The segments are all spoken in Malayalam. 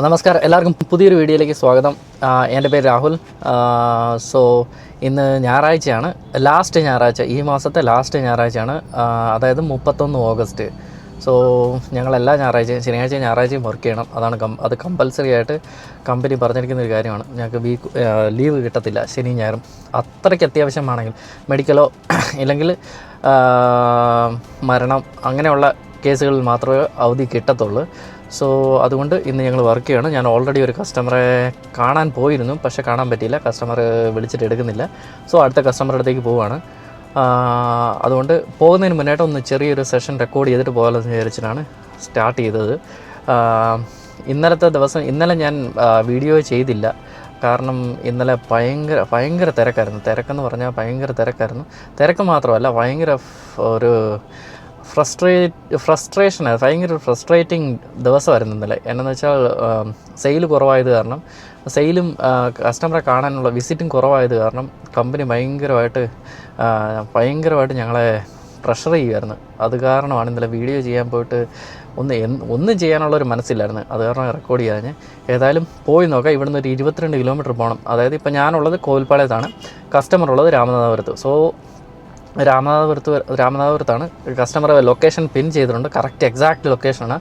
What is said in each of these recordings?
നമസ്കാരം. എല്ലാവർക്കും പുതിയൊരു വീഡിയോയിലേക്ക് സ്വാഗതം. എന്റെ പേര് രാഹുൽ. സോ ഇന്ന് ഞായറാഴ്ചയാണ്. ലാസ്റ്റ് ഞായറാഴ്ച ഈ മാസത്തെ ലാസ്റ്റ് ഞായറാഴ്ചയാണ്. അതായത് മുപ്പത്തൊന്ന് ഓഗസ്റ്റ്. സോ ഞങ്ങൾ എല്ലാ ഞായറാഴ്ചയും ശനിയാഴ്ച ഞായറാഴ്ചയും വർക്ക് ചെയ്യണം. അതാണ് കം അത് കമ്പൽസറി ആയിട്ട് കമ്പനി പറഞ്ഞിരിക്കുന്ന ഒരു കാര്യമാണ്. ഞങ്ങൾക്ക് വീക്ക് ലീവ് കിട്ടത്തില്ല ശനി ഞായറും. അത്രയ്ക്ക് അത്യാവശ്യമാണെങ്കിൽ മെഡിക്കലോ ഇല്ലെങ്കിൽ മരണം അങ്ങനെയുള്ള കേസുകളിൽ മാത്രമേ അവധി കിട്ടത്തുള്ളൂ. സോ അതുകൊണ്ട് ഇന്ന് ഞങ്ങൾ വർക്ക് ചെയ്യണം. ഞാൻ ഓൾറെഡി ഒരു കസ്റ്റമറെ കാണാൻ പോയിരുന്നു. പക്ഷേ കാണാൻ പറ്റിയില്ല. കസ്റ്റമർ വിളിച്ചിട്ട് എടുക്കുന്നില്ല. സോ അടുത്ത കസ്റ്റമറുടെ അടുത്തേക്ക് പോവുകയാണ് അതുകൊണ്ട് പോകുന്നതിന് മുന്നേറ്റം ഒന്ന് ചെറിയൊരു സെഷൻ റെക്കോർഡ് ചെയ്തിട്ട് പോകാമെന്ന് വിചാരിച്ചിട്ടാണ് സ്റ്റാർട്ട് ചെയ്തത്. ഇന്നലത്തെ ദിവസം ഇന്നലെ ഞാൻ വീഡിയോ ചെയ്തില്ല. കാരണം ഇന്നലെ ഭയങ്കര ഭയങ്കര തിരക്കായിരുന്നു. തിരക്കെന്ന് പറഞ്ഞാൽ ഭയങ്കര തിരക്കായിരുന്നു. തിരക്ക് മാത്രമല്ല ഭയങ്കര ഒരു ഫ്രസ്ട്രേറ്റ് ഫ്രസ്ട്രേഷൻ ഭയങ്കര ഫ്രസ്ട്രേറ്റിംഗ് ദിവസമായിരുന്നു ഇന്നലെ. എന്നാന്ന് വെച്ചാൽ സെയിൽ കുറവായത് കാരണം സെയിലും കസ്റ്റമറെ കാണാനുള്ള വിസിറ്റും കുറവായത് കാരണം കമ്പനി ഭയങ്കരമായിട്ട് ഭയങ്കരമായിട്ട് ഞങ്ങളെ പ്രഷർ ചെയ്യുമായിരുന്നു അത് കാരണമാണ് ഇന്നലെ വീഡിയോ ചെയ്യാൻ പോയിട്ട് ഒന്ന് ഒന്നും ചെയ്യാനുള്ളൊരു മനസ്സില്ലായിരുന്നു. അത് കാരണം റെക്കോർഡ് ചെയ്യാൻ ഏതായാലും പോയി നോക്കാം. ഇവിടുന്ന് ഒരു ഇരുപത്തിരണ്ട് കിലോമീറ്റർ പോകണം അതായത് ഇപ്പോൾ ഞാനുള്ളത് കോവിൽപ്പാളയത്താണ്. കസ്റ്റമർ ഉള്ളത് രാമനാഥപുരത്ത്. സോ രാമനാഥപുരത്ത് രാമനാഥപുരത്താണ് കസ്റ്റമർ ലൊക്കേഷൻ പിൻ ചെയ്തിട്ടുണ്ട്. കറക്റ്റ് എക്സാക്ട് ലൊക്കേഷനാണ്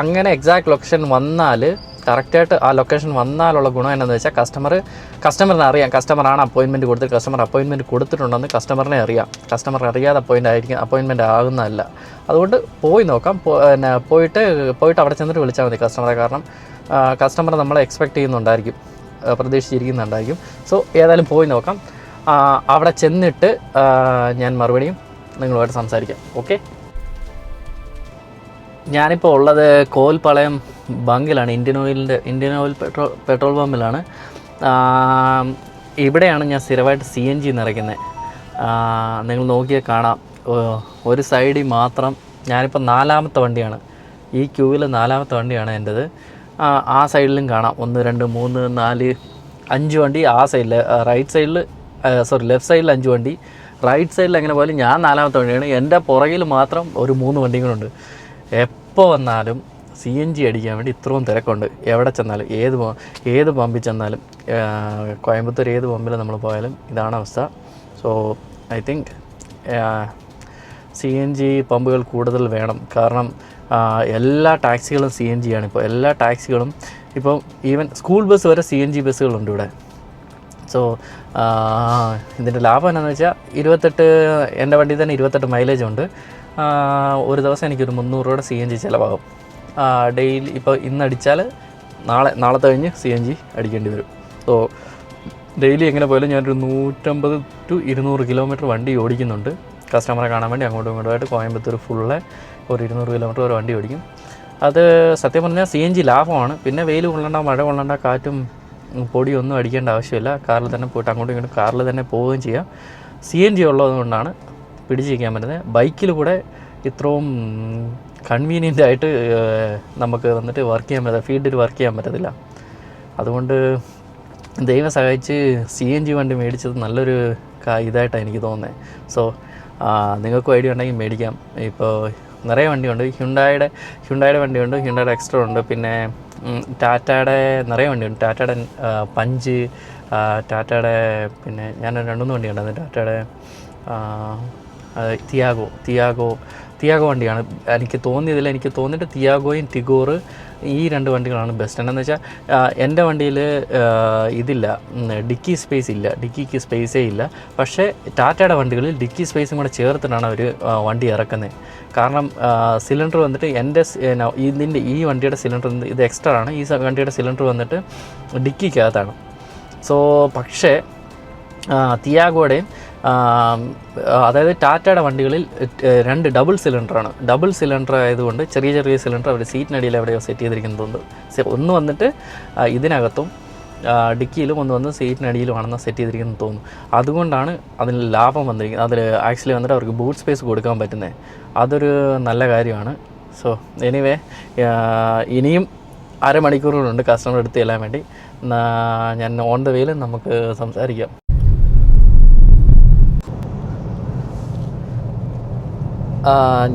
അങ്ങനെ എക്സാക്ട് ലൊക്കേഷൻ വന്നാൽ കറക്റ്റായിട്ട് ആ ലൊക്കേഷൻ വന്നാലുള്ള ഗുണം എന്താണെന്ന് വെച്ചാൽ കസ്റ്റമർ കസ്റ്റമറിനെ അറിയാം. കസ്റ്റമറാണ് അപ്പോയിൻമെന്റ് കൊടുത്തത് കസ്റ്റമർ അപ്പോയിൻമെന്റ് കൊടുത്തിട്ടുണ്ടെന്ന് കസ്റ്റമറിനെ അറിയാം. കസ്റ്റമർ അറിയാതെ അപ്പോയിന്റ് ആയിരിക്കും അപ്പോയിൻമെന്റ് ആകുന്നതല്ല. അതുകൊണ്ട് പോയി നോക്കാം. പിന്നെ പോയിട്ട് പോയിട്ട് അവിടെ ചെന്നിട്ട് വിളിച്ചാൽ മതി കസ്റ്റമറെ കാരണം കസ്റ്റമർ നമ്മളെ എക്സ്പെക്റ്റ് ചെയ്യുന്നുണ്ടായിരിക്കും. പ്രതീക്ഷിച്ചിരിക്കുന്നുണ്ടായിരിക്കും. സോ ഏതായാലും പോയി നോക്കാം. അവിടെ ചെന്നിട്ട് ഞാൻ മറുപടിയും നിങ്ങളുമായിട്ട് സംസാരിക്കാം. ഓക്കെ ഞാനിപ്പോൾ ഉള്ളത് കോൽപ്പാളയം ബങ്കിലാണ്. ഇന്ത്യൻ ഓയിലിന്റെ ഇന്ത്യൻ ഓയിൽ പെട്രോൾ പെട്രോൾ പമ്പിലാണ്. ഇവിടെയാണ് ഞാൻ സ്ഥിരമായിട്ട് സി എൻ ജി നിറയ്ക്കുന്നത് നിങ്ങൾ നോക്കിയാൽ കാണാം. ഒരു സൈഡിൽ മാത്രം ഞാനിപ്പോൾ നാലാമത്തെ വണ്ടിയാണ്. ഈ ക്യൂവിൽ നാലാമത്തെ വണ്ടിയാണ് എന്റെത് ആ സൈഡിലും കാണാം. ഒന്ന് രണ്ട് മൂന്ന് നാല് അഞ്ച് വണ്ടി ആ സൈഡിൽ റൈറ്റ് സൈഡിൽ സോറി ലെഫ്റ്റ് സൈഡിൽ അഞ്ച് വണ്ടി റൈറ്റ് സൈഡിൽ അങ്ങനെ പോലും ഞാൻ നാലാമത്തെ വണ്ടിയാണ്. എന്റെ പുറകിൽ മാത്രം ഒരു മൂന്ന് വണ്ടികളുണ്ട്. എപ്പോൾ വന്നാലും സി എൻ ജി അടിക്കാൻ വേണ്ടി ഇത്രയും തിരക്കുണ്ട്. എവിടെ ചെന്നാലും ഏത് ഏത് പമ്പിൽ ചെന്നാലും കോയമ്പത്തൂർ ഏത് പമ്പിൽ നമ്മൾ പോയാലും ഇതാണ് അവസ്ഥ. So I think C N G പമ്പുകൾ കൂടുതൽ വേണം. കാരണം എല്ലാ ടാക്സികളും സി എൻ ജി ആണ്. ഇപ്പോൾ എല്ലാ ടാക്സികളും ഇപ്പം ഈവൻ സ്കൂൾ ബസ് വരെ സി എൻ ജി ബസ്സുകളുണ്ട് ഇവിടെ. സോ ഇതിന്റെ ലാഭം എന്താണെന്ന് വെച്ചാൽ ഇരുപത്തെട്ട് എന്റെ വണ്ടി തന്നെ ഇരുപത്തെട്ട് മൈലേജ് ഉണ്ട്. ഒരു ദിവസം എനിക്കൊരു മുന്നൂറ് രൂപയുടെ സി എൻ ജി ചിലവാകും. ഡെയിലി ഇപ്പോൾ ഇന്ന് അടിച്ചാൽ നാളെ നാളത്തെ കഴിഞ്ഞ് സി എൻ ജി അടിക്കേണ്ടി വരും. സോ ഡെയിലി എങ്ങനെ പോയാലും ഞാനൊരു നൂറ്റമ്പത് ടു ഇരുന്നൂറ് കിലോമീറ്റർ വണ്ടി ഓടിക്കുന്നുണ്ട്. കസ്റ്റമറെ കാണാൻ വേണ്ടി അങ്ങോട്ടും ഇങ്ങോട്ടുമായിട്ട് കോയമ്പത്തൂർ ഫുള്ള് ഒരു ഇരുന്നൂറ് കിലോമീറ്റർ ഒരു വണ്ടി ഓടിക്കും. അത് സത്യം പറഞ്ഞാൽ സി എൻ ജി ലാഭമാണ്. പിന്നെ വെയിൽ കൊള്ളണ്ട മഴ കൊള്ളണ്ട കാറ്റും പൊടിയൊന്നും അടിക്കേണ്ട ആവശ്യമില്ല. കാറിൽ തന്നെ പോയിട്ട് അങ്ങോട്ടും ഇങ്ങോട്ടും കാറിൽ തന്നെ പോവുകയും ചെയ്യാം. സി എൻ ജി ഉള്ളതുകൊണ്ടാണ് പിടിച്ചിരിക്കാൻ പറ്റുന്നത്. ബൈക്കിൽ കൂടെ ഇത്രയും കൺവീനിയന്റ് ആയിട്ട് നമുക്ക് വന്നിട്ട് വർക്ക് ചെയ്യാൻ പറ്റില്ല ഫീൽഡിൽ വർക്ക് ചെയ്യാൻ പറ്റത്തില്ല. അതുകൊണ്ട് ദൈവം സഹായിച്ച് സി എൻ ജി വണ്ടി മേടിച്ചത് നല്ലൊരു ഇതായിട്ടാണ് എനിക്ക് തോന്നുന്നത്. സോ നിങ്ങൾക്കും ഐഡിയ ഉണ്ടെങ്കിൽ മേടിക്കാം. ഇപ്പോൾ നിറയെ വണ്ടിയുണ്ട്. ഹ്യുണ്ടായുടെ ഹ്യുണ്ടായുടെ വണ്ടിയുണ്ട്. ഹ്യുണ്ടായുടെ എക്സ്ട്രാ ഉണ്ട്. പിന്നെ ടാറ്റയുടെ നിറയെ വണ്ടിയുണ്ട്. ടാറ്റയുടെ പഞ്ച് ടാറ്റയുടെ പിന്നെ ഞാൻ രണ്ട് മൂന്ന് വണ്ടി ഉണ്ടായിരുന്നു ടാറ്റയുടെ തിയാഗോ തിയാഗോ തിയാഗോ വണ്ടിയാണ്. എനിക്ക് തോന്നിയതിൽ എനിക്ക് തോന്നിയിട്ട് തിയാഗോയും ടിഗോർ ഈ രണ്ട് വണ്ടികളാണ് ബെസ്റ്റ് എന്നു വെച്ചാൽ എന്റെ വണ്ടിയിൽ ഇതില്ല. ഡിക്കി സ്പേസ് ഇല്ല. ഡിക്കിക്ക് സ്പേസേ ഇല്ല. പക്ഷേ ടാറ്റയുടെ വണ്ടികളിൽ ഡിക്കി സ്പേസും കൂടെ ചേർത്തിട്ടാണ് അവർ വണ്ടി ഇറക്കുന്നത് കാരണം സിലിണ്ടർ വന്നിട്ട് എന്റെ ഇതിന്റെ ഈ വണ്ടിയുടെ സിലിണ്ടർ ഇത് എക്സ്ട്രാ ആണ്. ഈ വണ്ടിയുടെ സിലിണ്ടർ വന്നിട്ട് ഡിക്കിക്കകത്താണ്. സോ പക്ഷേ ആ, അതായത് ടാറ്റയുടെ വണ്ടികളിൽ രണ്ട് ഡബിൾ സിലിണ്ടറാണ്. ഡബിൾ സിലിണ്ടർ ആയതുകൊണ്ട് ചെറിയ ചെറിയ സിലിണ്ടർ അവർ സീറ്റിനടിയിൽ എവിടെയോ സെറ്റ് ചെയ്തിരിക്കുന്നതുണ്ട്. ഒന്ന് വന്നിട്ട് ഇതിനകത്തും ഡിക്കിയിലും ഒന്ന് വന്ന് സീറ്റിനടിയിലുമാണെന്ന് സെറ്റ് ചെയ്തിരിക്കുന്നത് തോന്നുന്നു. അതുകൊണ്ടാണ് അതിന് ലാഭം വന്നിരിക്കുന്നത്. അതിൽ ആക്ച്വലി വന്നിട്ട് അവർക്ക് ബൂട്ട് സ്പേസ് കൊടുക്കാൻ പറ്റുന്നത് അതൊരു നല്ല കാര്യമാണ്. സോ എനിവേ ഇനിയും അരമണിക്കൂറുകളുണ്ട് കസ്റ്റമർ എടുത്ത് ചെല്ലാൻ വേണ്ടി. ഞാൻ ഓൺ ദ വേയിൽ നമുക്ക് സംസാരിക്കാം.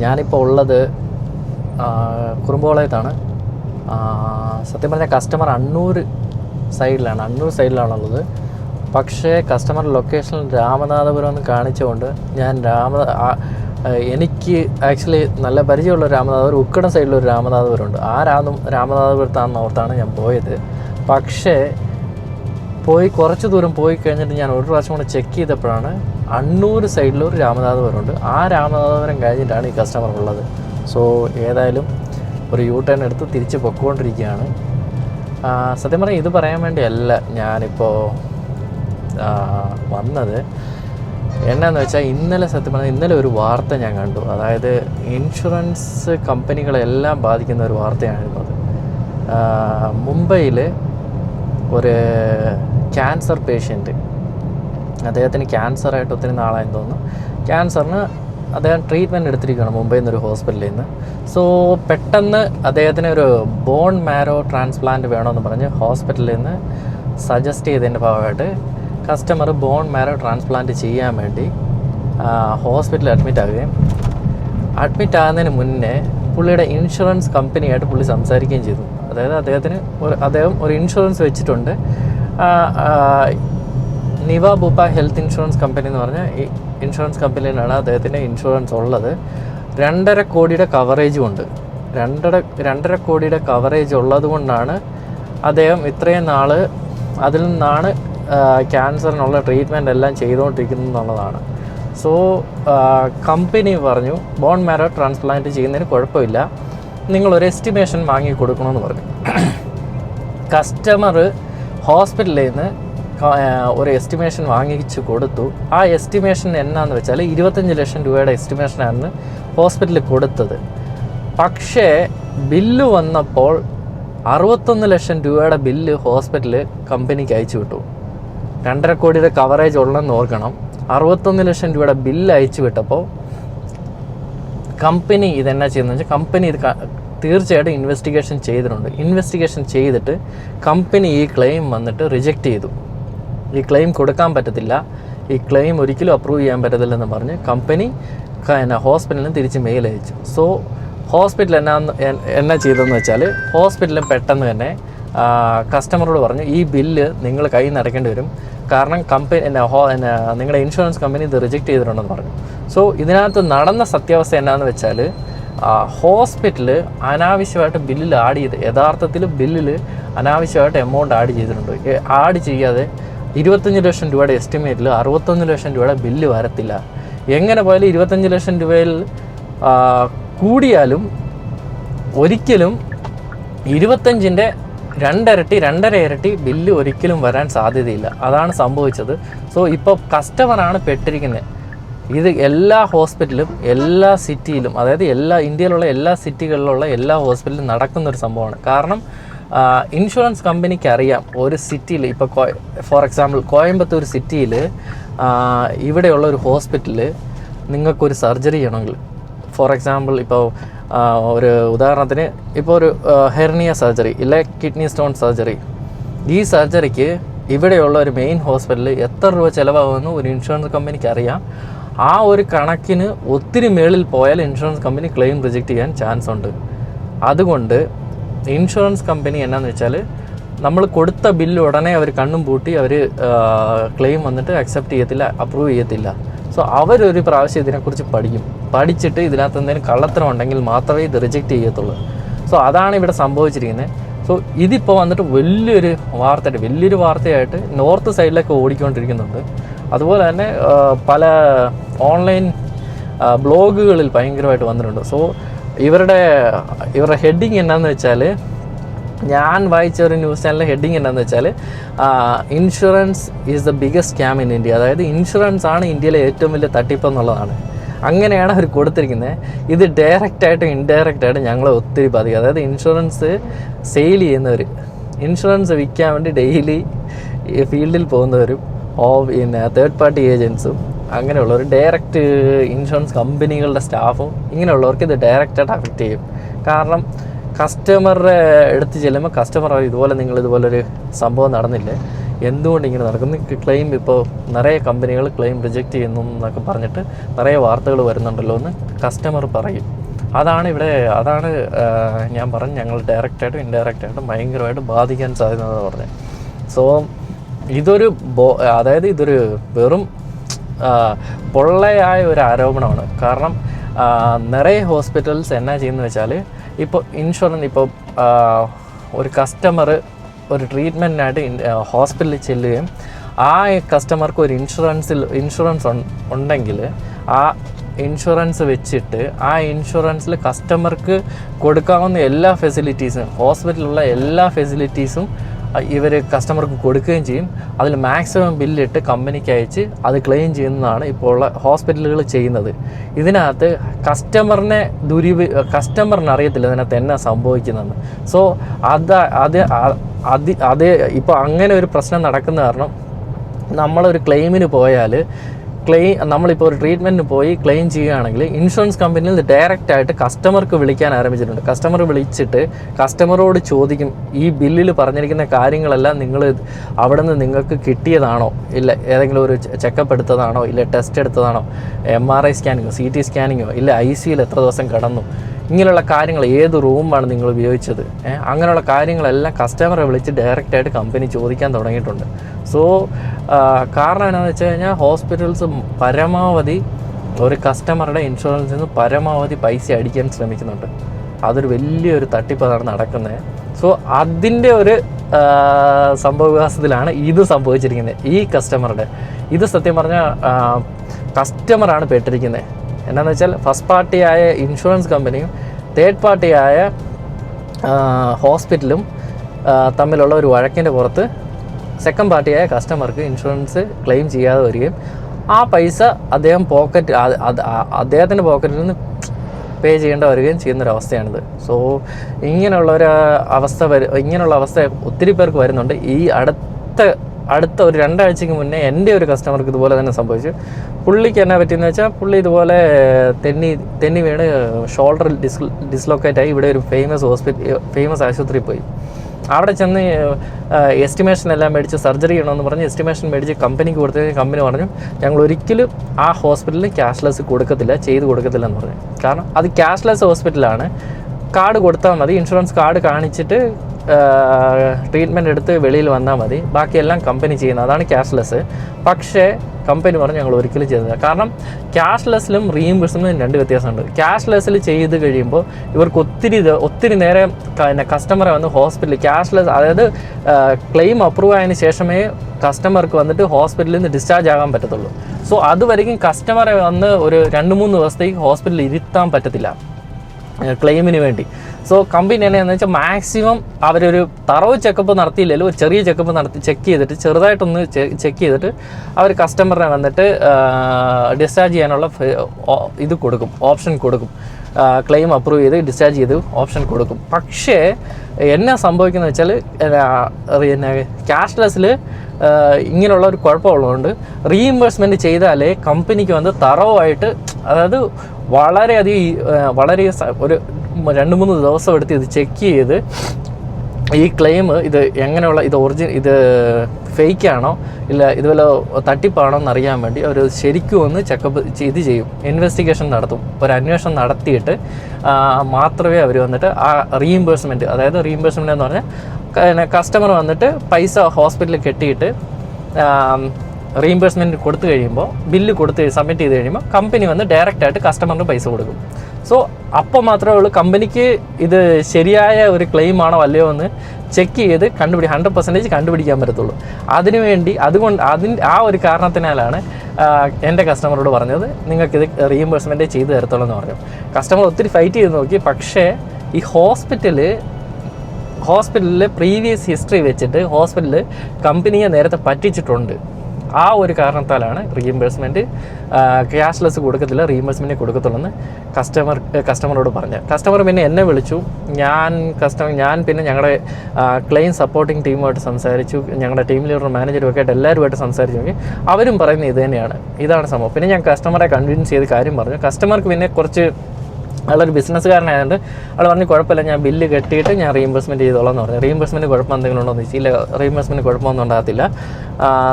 ഞാനിപ്പോൾ ഉള്ളത് കുറുമ്പോളയത്താണ്. സത്യം പറഞ്ഞാൽ കസ്റ്റമർ അണ്ണൂർ സൈഡിലാണ് അണ്ണൂർ സൈഡിലാണുള്ളത്. പക്ഷേ കസ്റ്റമർ ലൊക്കേഷൻ രാമനാഥപുരം എന്ന് കാണിച്ചുകൊണ്ട് ഞാൻ രാമ എനിക്ക് ആക്ച്വലി നല്ല പരിചയമുള്ള രാമനാഥപുരം ഉക്കടം സൈഡിലൊരു രാമനാഥപുരം ഉണ്ട് ആ രാമ രാമനാഥപുരത്താണെന്ന് ഓർത്താണ് ഞാൻ പോയത്. പക്ഷേ പോയി കുറച്ച് ദൂരം പോയി കഴിഞ്ഞിട്ട് ഞാൻ ഒരു പ്രാവശ്യം കൂടെ ചെക്ക് ചെയ്തപ്പോഴാണ് അണ്ണൂർ സൈഡിൽ ഒരു രാമനാഥപുരമുണ്ട്. ആ രാമനാഥപുരം കഴിഞ്ഞിട്ടാണ് ഈ കസ്റ്റമർ ഉള്ളത്. സോ ഏതായാലും ഒരു യൂ ടേൺ എടുത്ത് തിരിച്ച് പൊക്കോണ്ടിരിക്കുകയാണ്. സത്യം പറഞ്ഞാൽ ഇത് പറയാൻ വേണ്ടിയല്ല ഞാനിപ്പോൾ വന്നത്. എന്നാന്ന് വെച്ചാൽ ഇന്നലെ സത്യം പറഞ്ഞാൽ ഇന്നലെ ഒരു വാർത്ത ഞാൻ കണ്ടു. അതായത് ഇൻഷുറൻസ് കമ്പനികളെല്ലാം ബാധിക്കുന്ന ഒരു വാർത്തയാണിരുന്നത് മുംബൈയിൽ ഒരു ക്യാൻസർ പേഷ്യന്റ് അദ്ദേഹത്തിന് ക്യാൻസറായിട്ട് ഒത്തിരി നാളായെന്ന് തോന്നുന്നു. ക്യാൻസറിന് അദ്ദേഹം ട്രീറ്റ്മെന്റ് എടുത്തിരിക്കുകയാണ് മുംബൈയിൽ നിന്നൊരു ഹോസ്പിറ്റലിൽ നിന്ന്. സോ പെട്ടെന്ന് അദ്ദേഹത്തിന് ഒരു ബോൺ മാരോ ട്രാൻസ്പ്ലാന്റ് വേണമെന്ന് പറഞ്ഞ് ഹോസ്പിറ്റലിൽ നിന്ന് സജസ്റ്റ് ചെയ്തതിന്റെ ഭാഗമായിട്ട് കസ്റ്റമർ ബോൺ മാരോ ട്രാൻസ്പ്ലാന്റ് ചെയ്യാൻ വേണ്ടി ഹോസ്പിറ്റലിൽ അഡ്മിറ്റ് ആവുകയും അഡ്മിറ്റ് ആകുന്നതിന് മുന്നേ പുള്ളിയുടെ ഇൻഷുറൻസ് കമ്പനിയായിട്ട് പുള്ളി സംസാരിക്കുകയും ചെയ്തു. അതായത് അദ്ദേഹത്തിന് ഒരു അദ്ദേഹം ഒരു ഇൻഷുറൻസ് വെച്ചിട്ടുണ്ട്. Niva Bupa health insurance company എന്ന് പറഞ്ഞ ഇൻഷുറൻസ് കമ്പനിയിലാണ് അദ്ദേഹത്തിന്റെ ഇൻഷുറൻസ് ഉള്ളത്. രണ്ടര കോടിയുടെ കവറേജും ഉണ്ട്. രണ്ടര രണ്ടര കോടിയുടെ കവറേജ് ഉള്ളത് കൊണ്ടാണ് അദ്ദേഹം ഇത്രയും നാൾ അതിൽ നിന്നാണ് ക്യാൻസറിനുള്ള ട്രീറ്റ്മെന്റ് എല്ലാം ചെയ്തുകൊണ്ടിരിക്കുന്നത് എന്നുള്ളതാണ്. സോ കമ്പനി പറഞ്ഞു ബോൺ മാരോ ട്രാൻസ്പ്ലാന്റ് ചെയ്യുന്നതിന് കുഴപ്പമില്ല. നിങ്ങളൊരു എസ്റ്റിമേഷൻ വാങ്ങി കൊടുക്കണമെന്ന് പറഞ്ഞു. കസ്റ്റമർ ഹോസ്പിറ്റലിൽ നിന്ന് ഒരു എസ്റ്റിമേഷൻ വാങ്ങിച്ച് കൊടുത്തു. ആ എസ്റ്റിമേഷൻ എന്നാന്ന് വെച്ചാൽ ഇരുപത്തഞ്ച് ലക്ഷം രൂപയുടെ എസ്റ്റിമേഷനാണ് ഹോസ്പിറ്റലിൽ കൊടുത്തത്. പക്ഷേ ബില്ല് വന്നപ്പോൾ അറുപത്തൊന്ന് ലക്ഷം രൂപയുടെ ബില്ല് ഹോസ്പിറ്റൽ കമ്പനിക്ക് അയച്ചു വിട്ടു. രണ്ടര കോടിയുടെ കവറേജ് ഉള്ളതെന്ന് ഓർക്കണം. അറുപത്തൊന്ന് ലക്ഷം രൂപയുടെ ബില്ല് അയച്ചു വിട്ടപ്പോൾ കമ്പനി ഇതെന്നാ ചെയ്യുന്നത് വെച്ചാൽ കമ്പനി ഇത് തീർച്ചയായിട്ടും ഇൻവെസ്റ്റിഗേഷൻ ചെയ്തിട്ടുണ്ട്. ഇൻവെസ്റ്റിഗേഷൻ ചെയ്തിട്ട് കമ്പനി ഈ ക്ലെയിം വന്നിട്ട് റിജക്റ്റ് ചെയ്തു. ഈ ക്ലെയിം കൊടുക്കാൻ പറ്റത്തില്ല. ഈ ക്ലെയിം ഒരിക്കലും അപ്രൂവ് ചെയ്യാൻ പറ്റത്തില്ലെന്ന് പറഞ്ഞ് കമ്പനി എന്നാ ഹോസ്പിറ്റലിന് തിരിച്ച് മെയിൽ അയച്ചു. സോ ഹോസ്പിറ്റൽ എന്നാ എന്നാ ചെയ്തതെന്ന് വെച്ചാൽ ഹോസ്പിറ്റലിൽ പെട്ടെന്ന് തന്നെ കസ്റ്റമറോട് പറഞ്ഞു ഈ ബില്ല് നിങ്ങൾ കയ്യിൽ നിന്ന് അടയ്ക്കേണ്ടി വരും. കാരണം കമ്പനി എന്നാ ഹോ എന്നാ നിങ്ങളുടെ ഇൻഷുറൻസ് കമ്പനി ഇത് റിജക്റ്റ് ചെയ്തിട്ടുണ്ടെന്ന് പറഞ്ഞു. സോ ഇതിനകത്ത് നടന്ന സത്യാവസ്ഥ എന്നാന്ന് വെച്ചാൽ ഹോസ്പിറ്റൽ അനാവശ്യമായിട്ട് ബില്ലിൽ ആഡ് ചെയ്ത് യഥാർത്ഥത്തിൽ ബില്ലിൽ അനാവശ്യമായിട്ട് എമൗണ്ട് ആഡ് ചെയ്തിട്ടുണ്ട്. ആഡ് ചെയ്യാതെ ഇരുപത്തഞ്ച് ലക്ഷം രൂപയുടെ എസ്റ്റിമേറ്റിൽ അറുപത്തൊന്ന് ലക്ഷം രൂപയുടെ ബില്ല് വരത്തില്ല. എങ്ങനെ പോയാലും ഇരുപത്തഞ്ച് ലക്ഷം രൂപയിൽ കൂടിയാലും ഒരിക്കലും ഇരുപത്തഞ്ചിന്റെ രണ്ടരട്ടി രണ്ടര ഇരട്ടി ബില്ല് ഒരിക്കലും വരാൻ സാധ്യതയില്ല. അതാണ് സംഭവിച്ചത്. സോ ഇപ്പോൾ കസ്റ്റമറാണ് പെട്ടിരിക്കുന്നത്. ഇത് എല്ലാ ഹോസ്പിറ്റലും എല്ലാ സിറ്റിയിലും അതായത് എല്ലാ ഇന്ത്യയിലുള്ള എല്ലാ സിറ്റികളിലുള്ള എല്ലാ ഹോസ്പിറ്റലിലും നടക്കുന്നൊരു സംഭവമാണ്. കാരണം ഇൻഷുറൻസ് കമ്പനിക്ക് അറിയാം ഒരു സിറ്റിയിൽ ഇപ്പോൾ ഫോർ എക്സാമ്പിൾ കോയമ്പത്തൂർ സിറ്റിയിൽ ഇവിടെയുള്ള ഒരു ഹോസ്പിറ്റലിൽ നിങ്ങൾക്കൊരു സർജറി ചെയ്യണമെങ്കിൽ. ഫോർ എക്സാമ്പിൾ ഇപ്പോൾ ഒരു ഉദാഹരണത്തിന് ഇപ്പോൾ ഒരു ഹെർണിയ സർജറി ഇല്ല കിഡ്നി സ്റ്റോൺ സർജറി. ഈ സർജറിക്ക് ഇവിടെയുള്ള ഒരു മെയിൻ ഹോസ്പിറ്റലിൽ എത്ര രൂപ ചിലവാകുമെന്ന് ഒരു ഇൻഷുറൻസ് കമ്പനിക്ക് അറിയാം ആ ഒരു കണക്കിന് ഒത്തിരി മേളിൽ പോയാൽ ഇൻഷുറൻസ് കമ്പനി ക്ലെയിം റിജക്റ്റ് ചെയ്യാൻ ചാൻസ് ഉണ്ട്. അതുകൊണ്ട് ഇൻഷുറൻസ് കമ്പനി എന്നാന്ന് വെച്ചാൽ നമ്മൾ കൊടുത്ത ബില്ല് ഉടനെ അവർ കണ്ണും പൂട്ടി അവർ ക്ലെയിം വന്നിട്ട് അക്സെപ്റ്റ് ചെയ്യത്തില്ല അപ്രൂവ് ചെയ്യത്തില്ല. സോ അവരൊരു പ്രാവശ്യം ഇതിനെക്കുറിച്ച് പഠിക്കും. പഠിച്ചിട്ട് ഇതിനകത്ത് എന്തെങ്കിലും കള്ളത്തരം ഉണ്ടെങ്കിൽ മാത്രമേ ഇത് റിജക്റ്റ് ചെയ്യത്തുള്ളൂ. സോ അതാണ് ഇവിടെ സംഭവിച്ചിരിക്കുന്നത് സോ ഇതിപ്പോൾ വന്നിട്ട് വലിയൊരു വാർത്തയായിട്ട് വലിയൊരു വാർത്തയായിട്ട് നോർത്ത് സൈഡിലൊക്കെ ഓടിക്കൊണ്ടിരിക്കുന്നുണ്ട്. അതുപോലെ തന്നെ പല ഓൺലൈൻ ബ്ലോഗുകളിൽ ഭയങ്കരമായിട്ട് വന്നിട്ടുണ്ട്. സോ ഇവരുടെ ഇവരുടെ ഹെഡിങ് എന്നാന്ന് വെച്ചാൽ ഞാൻ വായിച്ച ഒരു ന്യൂസ് ചാനലിലെ ഹെഡിങ് എന്താണെന്ന് വെച്ചാൽ insurance is the biggest scam in India അതായത് ഇൻഷുറൻസ് ആണ് ഇന്ത്യയിലെ ഏറ്റവും വലിയ തട്ടിപ്പ് എന്നുള്ളതാണ് അങ്ങനെയാണ് അവർ കൊടുത്തിരിക്കുന്നത്. ഇത് ഡയറക്റ്റായിട്ടും ഇൻഡയറക്റ്റായിട്ടും ഞങ്ങളെ ഒത്തിരി ബാധിക്കും. അതായത് ഇൻഷുറൻസ് സെയിൽ ചെയ്യുന്നവർ ഇൻഷുറൻസ് വിൽക്കാൻ വേണ്ടി ഡെയിലി ഫീൽഡിൽ പോകുന്നവരും ഓ പിന്നെ തേർഡ് പാർട്ടി ഏജൻസും അങ്ങനെയുള്ളവർ ഡയറക്റ്റ് ഇൻഷുറൻസ് കമ്പനികളുടെ സ്റ്റാഫും ഇങ്ങനെയുള്ളവർക്ക് ഇത് ഡയറക്റ്റായിട്ട് അഫക്റ്റ് ചെയ്യും. കാരണം കസ്റ്റമറുടെ എടുത്ത് ചെല്ലുമ്പോൾ കസ്റ്റമർ ഇതുപോലെ നിങ്ങൾ ഇതുപോലൊരു സംഭവം നടന്നില്ലേ? എന്തുകൊണ്ട് ഇങ്ങനെ നടക്കുന്നു? ക്ലെയിം ഇപ്പോൾ നിറയെ കമ്പനികൾ ക്ലെയിം റിജക്റ്റ് ചെയ്യുന്നു എന്നൊക്കെ പറഞ്ഞിട്ട് നിറയെ വാർത്തകൾ വരുന്നുണ്ടല്ലോ എന്ന് കസ്റ്റമർ പറയും. അതാണ് ഇവിടെ അതാണ് ഞാൻ പറഞ്ഞു ഞങ്ങൾ ഡയറക്റ്റായിട്ടും ഇൻഡയറക്റ്റായിട്ടും ഭയങ്കരമായിട്ട് ബാധിക്കാൻ സാധ്യത പറഞ്ഞത്. സോ ഇതൊരു ബോ അതായത് ഇതൊരു വെറും പൊള്ളയായ ഒരു ആരോപണമാണ്. കാരണം നിറയെ ഹോസ്പിറ്റൽസ് എന്നാ ചെയ്യുന്നത് വെച്ചാൽ ഇപ്പോൾ ഇൻഷുറൻസ് ഇപ്പോൾ ഒരു കസ്റ്റമർ ഒരു ട്രീറ്റ്മെന്റിനായിട്ട് ഹോസ്പിറ്റലിൽ ചെല്ലുകയും ആ കസ്റ്റമർക്ക് ഒരു ഇൻഷുറൻസിൽ ഇൻഷുറൻസ് ഉണ്ടെങ്കിൽ ആ ഇൻഷുറൻസ് വെച്ചിട്ട് ആ ഇൻഷുറൻസിൽ കസ്റ്റമർക്ക് കൊടുക്കാവുന്ന എല്ലാ ഫെസിലിറ്റീസും ഹോസ്പിറ്റലിലുള്ള എല്ലാ ഫെസിലിറ്റീസും ഇവർ കസ്റ്റമർക്ക് കൊടുക്കുകയും ചെയ്യും. അതിൽ മാക്സിമം ബില്ലിട്ട് കമ്പനിക്ക് അയച്ച് അത് ക്ലെയിം ചെയ്യുന്നതാണ് ഇപ്പോൾ ഉള്ള ഹോസ്പിറ്റലുകൾ ചെയ്യുന്നത്. ഇതിനകത്ത് കസ്റ്റമറിനെ ദുരുപ കസ്റ്റമറിന് അറിയത്തില്ല ഇതിനകത്ത് എന്നാ സംഭവിക്കുന്നതെന്ന്. സോ അത് അത് അത് അത് ഇപ്പോൾ അങ്ങനെ ഒരു പ്രശ്നം നടക്കുന്ന കാരണം നമ്മളൊരു ക്ലെയിമിന് പോയാൽ ക്ലെയിം നമ്മളിപ്പോൾ ഒരു ട്രീറ്റ്മെന്റിന് പോയി ക്ലെയിം ചെയ്യുകയാണെങ്കിൽ ഇൻഷുറൻസ് കമ്പനിയിൽ നിന്ന് ഡയറക്റ്റ് ആയിട്ട് കസ്റ്റമർക്ക് വിളിക്കാൻ ആരംഭിച്ചിട്ടുണ്ട്. കസ്റ്റമർ വിളിച്ചിട്ട് കസ്റ്റമറോട് ചോദിക്കും ഈ ബില്ലിൽ പറഞ്ഞിരിക്കുന്ന കാര്യങ്ങളെല്ലാം നിങ്ങൾ അവിടെ നിന്ന് നിങ്ങൾക്ക് കിട്ടിയതാണോ? ഇല്ല ഏതെങ്കിലും ഒരു ചെക്കപ്പ് എടുത്തതാണോ? ഇല്ല ടെസ്റ്റ് എടുത്തതാണോ? എം ആർ ഐ സ്കാനിങ്ങോ സി ടി സ്കാനിങ്ങോ ഇല്ല ഐ സിയിൽ എത്ര ദിവസം കിടന്നു? ഇങ്ങനെയുള്ള കാര്യങ്ങൾ ഏത് റൂമാണ് നിങ്ങൾ ഉപയോഗിച്ചത്? അങ്ങനെയുള്ള കാര്യങ്ങളെല്ലാം കസ്റ്റമറെ വിളിച്ച് ഡയറക്റ്റായിട്ട് കമ്പനി ചോദിക്കാൻ തുടങ്ങിയിട്ടുണ്ട്. സോ കാരണം എന്താണെന്ന് വെച്ച് കഴിഞ്ഞാൽ ഹോസ്പിറ്റൽസ് പരമാവധി ഒരു കസ്റ്റമറുടെ ഇൻഷുറൻസിൽ നിന്ന് പരമാവധി പൈസ അടിക്കാൻ ശ്രമിക്കുന്നുണ്ട്. അതൊരു വലിയൊരു തട്ടിപ്പതാണ് നടക്കുന്നത് സോ അതിന്റെ ഒരു സംഭവവികാസത്തിലാണ് ഇത് സംഭവിച്ചിരിക്കുന്നത് ഈ കസ്റ്റമറുടെ ഇത് സത്യം പറഞ്ഞാൽ കസ്റ്റമറാണ് പെട്ടിരിക്കുന്നത് എന്നാന്ന് വെച്ചാൽ ഫസ്റ്റ് പാർട്ടിയായ ഇൻഷുറൻസ് കമ്പനിയും തേർഡ് പാർട്ടിയായ ഹോസ്പിറ്റലും തമ്മിലുള്ള ഒരു വഴക്കിന്റെ പുറത്ത് സെക്കൻഡ് പാർട്ടിയായ കസ്റ്റമർക്ക് ഇൻഷുറൻസ് ക്ലെയിം ചെയ്യാതെ വരികയും ആ പൈസ അദ്ദേഹം പോക്കറ്റ് അദ്ദേഹത്തിന്റെ പോക്കറ്റിൽ നിന്ന് പേ ചെയ്യേണ്ട വരികയും ചെയ്യുന്നൊരവസ്ഥയാണിത്. സോ ഇങ്ങനെയുള്ള ഒരു അവസ്ഥ വരും ഇങ്ങനെയുള്ള അവസ്ഥ ഒത്തിരി പേർക്ക് വരുന്നുണ്ട്. ഈ അടുത്ത അടുത്ത ഒരു രണ്ടാഴ്ചക്ക് മുന്നേ എന്റെ ഒരു കസ്റ്റമർക്ക് ഇതുപോലെ തന്നെ സംഭവിച്ചു. പുള്ളിക്ക് എന്നാ പറ്റിയെന്ന് വെച്ചാൽ പുള്ളി ഇതുപോലെ തെന്നി തെന്നി വീണ് ഷോൾഡർ ഡിസ് ഡിസ്ലൊക്കേറ്റ് ആയി ഇവിടെ ഒരു ഫേമസ് ഹോസ്പിറ്റൽ ഫേമസ് ആശുപത്രിയിൽ പോയി. അവിടെ ചെന്ന് എസ്റ്റിമേഷൻ എല്ലാം മേടിച്ച് സർജറി ചെയ്യണമെന്ന് പറഞ്ഞ് എസ്റ്റിമേഷൻ മേടിച്ച് കമ്പനിക്ക് കൊടുത്ത കമ്പനി പറഞ്ഞു ഞങ്ങൾ ഒരിക്കലും ആ ഹോസ്പിറ്റലിൽ ക്യാഷ്ലെസ് കൊടുക്കത്തില്ല ചെയ്ത് കൊടുക്കത്തില്ല എന്ന് പറഞ്ഞു. കാരണം അത് ക്യാഷ്ലെസ് ഹോസ്പിറ്റലാണ് കാർഡ് കൊടുത്താൽ മതി ഇൻഷുറൻസ് കാർഡ് കാണിച്ചിട്ട് ട്രീറ്റ്മെന്റ് എടുത്ത് വെളിയിൽ വന്നാൽ മതി. ബാക്കിയെല്ലാം കമ്പനി ചെയ്യുന്നത് അതാണ് ക്യാഷ്ലെസ് പക്ഷേ കമ്പനി പറഞ്ഞ് ഞങ്ങൾ ഒരിക്കലും ചെയ്തില്ല കാരണം ക്യാഷ്ലെസ്സിലും റീഇംബേഴ്സ്മെന്റും രണ്ട് വ്യത്യാസമുണ്ട്. ക്യാഷ്ലെസ്സിൽ ചെയ്ത് കഴിയുമ്പോൾ ഇവർക്ക് ഒത്തിരി ഒത്തിരി നേരം കസ്റ്റമറെ വന്ന് ഹോസ്പിറ്റലിൽ ക്യാഷ്ലെസ് അതായത് ക്ലെയിം അപ്രൂവ് ആയതിനു ശേഷമേ കസ്റ്റമർക്ക് വന്നിട്ട് ഹോസ്പിറ്റലിൽ നിന്ന് ഡിസ്ചാർജ് ആകാൻ പറ്റത്തുള്ളൂ. സോ അതുവരെയും കസ്റ്റമറെ വന്ന് ഒരു രണ്ട് മൂന്ന് ദിവസത്തേക്ക് ഹോസ്പിറ്റലിൽ ഇരുത്താൻ പറ്റത്തില്ല. ക്ലെയിമിന് വേണ്ടി. സോ കമ്പനി എന്നു വെച്ചാൽ മാക്സിമം അവരൊരു തറവ് ചെക്കപ്പ് നടത്തിയില്ലല്ലോ ഒരു ചെറിയ ചെക്കപ്പ് നടത്തി ചെക്ക് ചെയ്തിട്ട് ചെറുതായിട്ടൊന്ന് ചെക്ക് ചെയ്തിട്ട് അവർ കസ്റ്റമറിനെ വന്നിട്ട് ഡിസ്ചാർജ് ചെയ്യാനുള്ള ഇത് കൊടുക്കും ഓപ്ഷൻ കൊടുക്കും. ക്ലെയിം അപ്രൂവ് ചെയ്ത് ഡിസ്ചാർജ് ചെയ്ത് ഓപ്ഷൻ കൊടുക്കും. പക്ഷേ എന്നാ സംഭവിക്കുന്നത് വെച്ചാൽ പിന്നെ ക്യാഷ്ലെസ്സിൽ ഇങ്ങനെയുള്ള ഒരു കുഴപ്പമുള്ളതുകൊണ്ട് റീഇംബേഴ്സ്മെന്റ് ചെയ്താലേ കമ്പനിക്ക് വന്ന് തറവായിട്ട് അതായത് വളരെയധികം വളരെ ഒരു രണ്ട് മൂന്ന് ദിവസം എടുത്ത് ഇത് ചെക്ക് ചെയ്ത് ഈ ക്ലെയിം ഇത് എങ്ങനെയുള്ള ഇത് ഒറിജിൻ ഇത് ഫേക്കാണോ ഇല്ല ഇതുപോലെ തട്ടിപ്പാണോ എന്ന് അറിയാൻ വേണ്ടി അവർ ശരിക്കും ഒന്ന് ചെക്കപ്പ് ഇത് ചെയ്യും. ഇൻവെസ്റ്റിഗേഷൻ നടത്തും. ഒരു അന്വേഷണം നടത്തിയിട്ട് മാത്രമേ അവർ വന്നിട്ട് ആ റീഇംബേഴ്സ്മെന്റ് അതായത് റീഇംബേഴ്സ്മെന്റ് എന്ന് പറഞ്ഞാൽ കസ്റ്റമർ വന്നിട്ട് പൈസ ഹോസ്പിറ്റലിൽ കെട്ടിയിട്ട് റീഇംബേഴ്സ്മെന്റ് കൊടുത്തു കഴിയുമ്പോൾ ബില്ല് കൊടുത്ത് സബ്മിറ്റ് ചെയ്ത് കഴിയുമ്പോൾ കമ്പനി വന്ന് ഡയറക്റ്റായിട്ട് കസ്റ്റമറിന് പൈസ കൊടുക്കും. സോ അപ്പോൾ മാത്രമേ ഉള്ളൂ. കമ്പനിക്ക് ഇത് ശരിയായ ഒരു ക്ലെയിം ആണോ അല്ലയോ എന്ന് ചെക്ക് ചെയ്ത് കണ്ടുപിടി ഹൺഡ്രഡ് പെർസെന്റേജ് കണ്ടുപിടിക്കാൻ പറ്റത്തുള്ളൂ. അതിനുവേണ്ടി അതുകൊണ്ട് അതിന് ആ ഒരു കാരണത്തിനാലാണ് എന്റെ കസ്റ്റമറോട് പറഞ്ഞത് നിങ്ങൾക്കിത് റീഇംബേഴ്സ്മെന്റ് ചെയ്തു തരത്തുള്ളൂ എന്ന് പറഞ്ഞു. കസ്റ്റമർ ഒത്തിരി ഫൈറ്റ് ചെയ്ത് നോക്കി. പക്ഷേ ഈ ഹോസ്പിറ്റൽ ഹോസ്പിറ്റലിൽ പ്രീവിയസ് ഹിസ്റ്ററി വെച്ചിട്ട് ഹോസ്പിറ്റലിൽ കമ്പനിയെ നേരത്തെ പറ്റിച്ചിട്ടുണ്ട്. ആ ഒരു കാരണത്താലാണ് റീഇംബേഴ്സ്മെന്റ് ക്യാഷ്ലെസ് കൊടുക്കത്തില്ല റീഇംബേഴ്സ്മെന്റ് കൊടുക്കത്തുള്ളൂ എന്ന് കസ്റ്റമർ കസ്റ്റമറോട് പറഞ്ഞു. കസ്റ്റമർ പിന്നെ എന്നെ വിളിച്ചു. ഞാൻ കസ്റ്റമർ ഞാൻ പിന്നെ ഞങ്ങളുടെ ക്ലെയിം സപ്പോർട്ടിംഗ് ടീമുമായിട്ട് സംസാരിച്ചു. ഞങ്ങളുടെ ടീം ലീഡർ മാനേജറും ഒക്കെ ആയിട്ട് എല്ലാവരുമായിട്ട് സംസാരിച്ചു നോക്കി. അവരും പറയുന്നത് ഇത് തന്നെയാണ്. ഇതാണ് സംഭവം. പിന്നെ ഞാൻ കസ്റ്റമറെ കൺവിൻസ് ചെയ്ത് കാര്യം പറഞ്ഞു. കസ്റ്റമർക്ക് പിന്നെ കുറച്ച് ആളൊരു ബിസിനസ്സുകാരനായതുകൊണ്ട് അയാൾ പറഞ്ഞു കുഴപ്പമില്ല ഞാൻ ബില്ല് കെട്ടിയിട്ട് ഞാൻ റീഇംബേഴ്സ്മെന്റ് ചെയ്തോളാം എന്ന് പറഞ്ഞു. റീഇംബേഴ്സ്മെന്റ് കുഴപ്പം എന്തെങ്കിലും ഉണ്ടോ? എന്ന് ചോദിച്ചു ഇല്ല റീഇംബേഴ്സ്മെന്റ് കുഴപ്പമൊന്നും ഉണ്ടാകത്തില്ല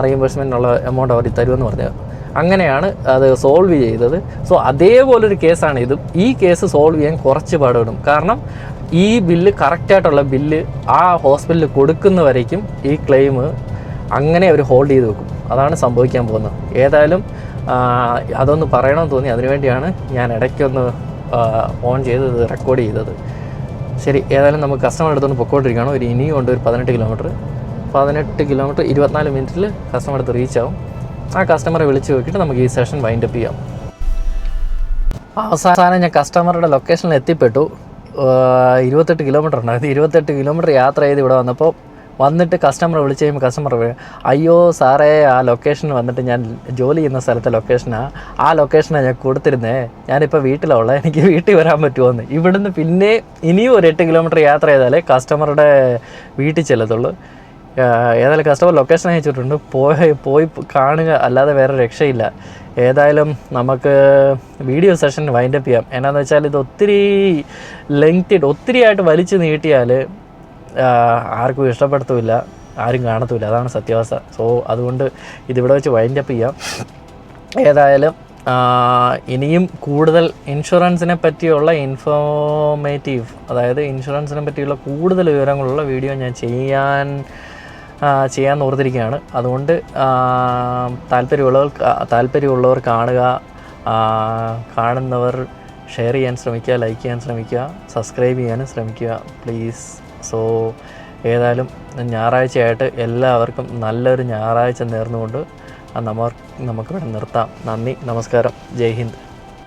റീഇംബേഴ്സ്മെന്റിനുള്ള എമൗണ്ട് അവർ തരുമെന്ന് പറഞ്ഞു. അങ്ങനെയാണ് അത് സോൾവ് ചെയ്തത്. സോ അതേപോലൊരു കേസാണ് ഇതും. ഈ കേസ് സോൾവ് ചെയ്യാൻ കുറച്ച് പാടുപെടും. കാരണം ഈ ബില്ല് കറക്റ്റായിട്ടുള്ള ബില്ല് ആ ഹോസ്പിറ്റലിൽ കൊടുക്കുന്നവരേക്കും ഈ ക്ലെയിം അങ്ങനെ അവർ ഹോൾഡ് ചെയ്ത് വെക്കും. അതാണ് സംഭവിക്കാൻ പോകുന്നത്. ഏതായാലും അതൊന്ന് പറയണമെന്ന് തോന്നി. അതിനുവേണ്ടിയാണ് ഞാൻ ഇടയ്ക്കൊന്ന് ഓൺ ചെയ്തത് റെക്കോർഡ് ചെയ്തത്. ശരി ഏതായാലും നമുക്ക് കസ്റ്റമർ എടുത്തുകൊണ്ട് പൊക്കോണ്ടിരിക്കുകയാണ്. ഒരു ഇനിയും ഉണ്ട് ഒരു പതിനെട്ട് കിലോമീറ്റർ പതിനെട്ട് കിലോമീറ്റർ ഇരുപത്തിനാല് മിനിറ്റിൽ കസ്റ്റമർ അടുത്ത് റീച്ച് ആവും. ആ കസ്റ്റമറെ വിളിച്ച് നോക്കിയിട്ട് നമുക്ക് ഈ സെഷൻ വൈൻഡ് അപ്പ് ചെയ്യാം. അവസാനം ഞാൻ കസ്റ്റമറുടെ ലൊക്കേഷനിൽ എത്തിപ്പെട്ടു. ഇരുപത്തെട്ട് കിലോമീറ്റർ ഉണ്ടായിരുന്നു. ഇരുപത്തെട്ട് കിലോമീറ്റർ യാത്ര ചെയ്ത് ഇവിടെ വന്നപ്പോൾ വന്നിട്ട് കസ്റ്റമർ വിളിച്ച് കഴിയുമ്പോൾ കസ്റ്റമർ അയ്യോ സാറേ ആ ലൊക്കേഷൻ വന്നിട്ട് ഞാൻ ജോലി ചെയ്യുന്ന സ്ഥലത്തെ ലൊക്കേഷനാണ് ആ ലൊക്കേഷനാണ് ഞാൻ കൊടുത്തിരുന്നേ. ഞാനിപ്പോൾ വീട്ടിലുള്ള എനിക്ക് വീട്ടിൽ വരാൻ പറ്റുമോയെന്ന് ഇവിടുന്ന് പിന്നെ ഇനിയും ഒരു എട്ട് കിലോമീറ്റർ യാത്ര ചെയ്താലേ കസ്റ്റമറുടെ വീട്ടിൽ ചെല്ലത്തുള്ളൂ. ഏതായാലും കസ്റ്റമർ ലൊക്കേഷൻ അയച്ചിട്ടുണ്ട്. പോയി പോയി കാണുക അല്ലാതെ വേറെ രക്ഷയില്ല. ഏതായാലും നമുക്ക് വീഡിയോ സെഷൻ വൈൻഡപ്പ് ചെയ്യാം. എന്നാന്ന് വെച്ചാൽ ഇത് ഒത്തിരി ലെങ്ത്തിട്ട് ഒത്തിരിയായിട്ട് വലിച്ചു നീട്ടിയാൽ ആർക്കും ഇഷ്ടപ്പെടുത്തുമില്ല ആരും കാണത്തുമില്ല അതാണ് സത്യാവസ്ഥ. സോ അതുകൊണ്ട് ഇതിവിടെ വെച്ച് വൈൻഡ് അപ്പ് ചെയ്യാം. ഏതായാലും ഇനിയും കൂടുതൽ ഇൻഷുറൻസിനെ പറ്റിയുള്ള ഇൻഫോർമേറ്റീവ് അതായത് ഇൻഷുറൻസിനെ പറ്റിയുള്ള കൂടുതൽ വിവരങ്ങളുള്ള വീഡിയോ ഞാൻ ചെയ്യാൻ ചെയ്യാൻ ഓർത്തിരിക്കുകയാണ്. അതുകൊണ്ട് താല്പര്യമുള്ളവർ താല്പര്യമുള്ളവർ കാണുക കാണുന്നവർ ഷെയർ ചെയ്യാൻ ശ്രമിക്കുക ലൈക്ക് ചെയ്യാൻ ശ്രമിക്കുക സബ്സ്ക്രൈബ് ചെയ്യാനും ശ്രമിക്കുക. പ്ലീസ് സോ ഏതായാലും ഞായറാഴ്ചയായിട്ട് എല്ലാവർക്കും നല്ലൊരു ഞായറാഴ്ച നേർന്നുകൊണ്ട് നമുക്ക് നമുക്കിവിടെ നിർത്താം. നന്ദി നമസ്കാരം. ജയ് ഹിന്ദ്.